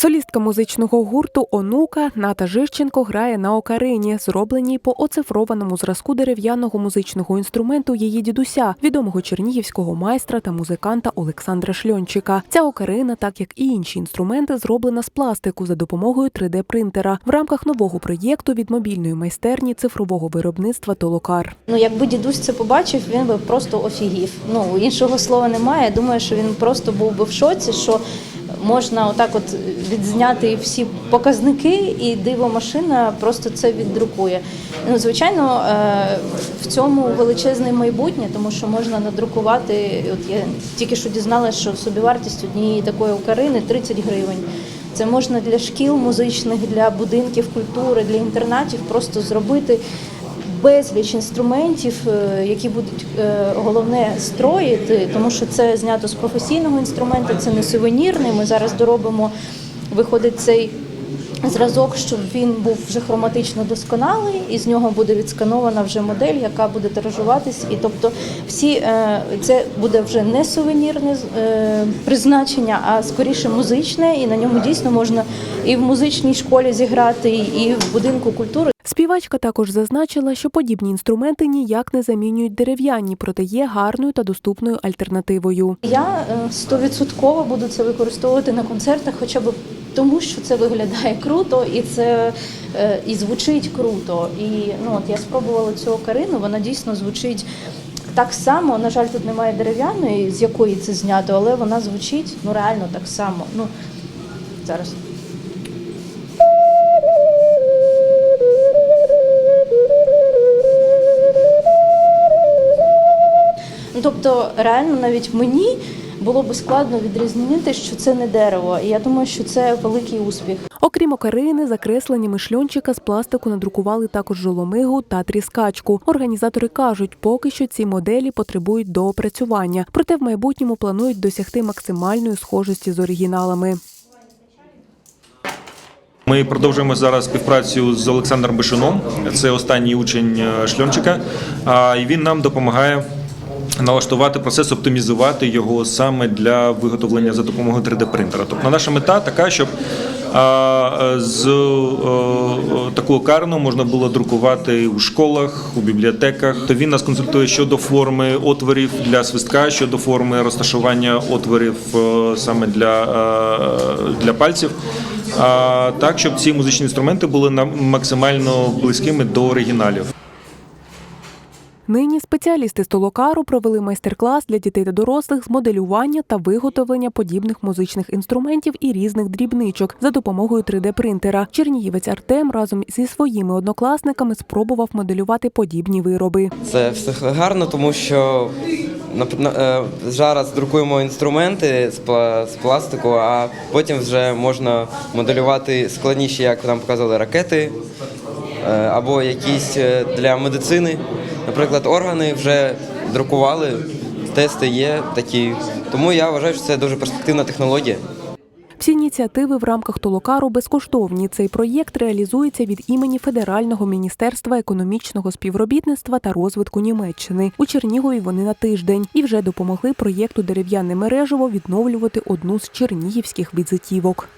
Солістка музичного гурту Онука Ната Жищенко грає на окарині, зробленій по оцифрованому зразку дерев'яного музичного інструменту її дідуся, відомого чернігівського майстра та музиканта Олександра Шльончика. Ця окарина, так як і інші інструменти, зроблена з пластику за допомогою 3D-принтера в рамках нового проєкту від мобільної майстерні цифрового виробництва Толокар. Ну, якби дідусь це побачив, він би просто офігів. Ну іншого слова немає. Я думаю, що він просто був би в шоці, що можна отак от відзняти всі показники, і дивомашина просто це віддрукує. Ну, звичайно, е, в цьому величезне майбутнє, тому що можна надрукувати. От я тільки що дізналася, що собівартість однієї такої окарини 30 гривень. Це можна для шкіл музичних, для будинків культури, для інтернатів просто зробити безліч інструментів, е, які будуть е, головне строїти, тому що це знято з професійного інструменту, це не сувенірний. Ми зараз доробимо, виходить цей. Зразок, щоб він був вже хроматично досконалий, і з нього буде відсканована вже модель, яка буде тиражуватись. І тобто, всі е, це буде вже не сувенірне е, призначення, а скоріше музичне, і на ньому дійсно можна і в музичній школі зіграти, і в будинку культури. Співачка також зазначила, що подібні інструменти ніяк не замінюють дерев'яні, проте є гарною та доступною альтернативою. Я е, стовідсотково буду це використовувати на концертах, хоча б тому, що це виглядає круто і це е, і звучить круто. І ну от я спробувала цю окарину, вона дійсно звучить. Так само, на жаль, тут немає дерев'яної, з якої це знято, але вона звучить ну реально так само. Ну зараз. Ну, тобто, реально навіть мені було би складно відрізнити, що це не дерево. І я думаю, що це великий успіх. Окрім окарини, закресленнями шльончика з пластику надрукували також жоломигу та тріскачку. Організатори кажуть, поки що ці моделі потребують доопрацювання, проте в майбутньому планують досягти максимальної схожості з оригіналами. Ми продовжуємо зараз співпрацю з Олександром Бишином. Це останній учень е, шльончика. А, І він нам допомагає налаштувати процес, оптимізувати його саме для виготовлення за допомогою 3D-принтера. Тобто наша мета така, щоб з е, е, карну можна було друкувати у школах, у бібліотеках. То він нас консультує щодо форми отворів для свистка, щодо форми розташування отворів е, саме для, е, для пальців. А, так, щоб ці музичні інструменти були максимально близькими до оригіналів. Нині спеціалісти з Толокару провели майстер-клас для дітей та дорослих з моделювання та виготовлення подібних музичних інструментів і різних дрібничок за допомогою 3D-принтера. Чернігівець Артем разом зі своїми однокласниками спробував моделювати подібні вироби. Це все гарно, тому що е, зараз друкуємо інструменти з пла- пластику, а потім вже можна моделювати складніші, як нам показали, ракети е, або якісь е, для медицини. Наприклад, органи вже друкували, тести є такі. Тому я вважаю, що це дуже перспективна технологія. Всі ініціативи в рамках Толокару безкоштовні. Цей проєкт реалізується від імені Федерального міністерства економічного співробітництва та розвитку Німеччини. У Чернігові вони на тиждень і вже допомогли проєкту дерев'яне мережево відновлювати одну з чернігівських візитівок.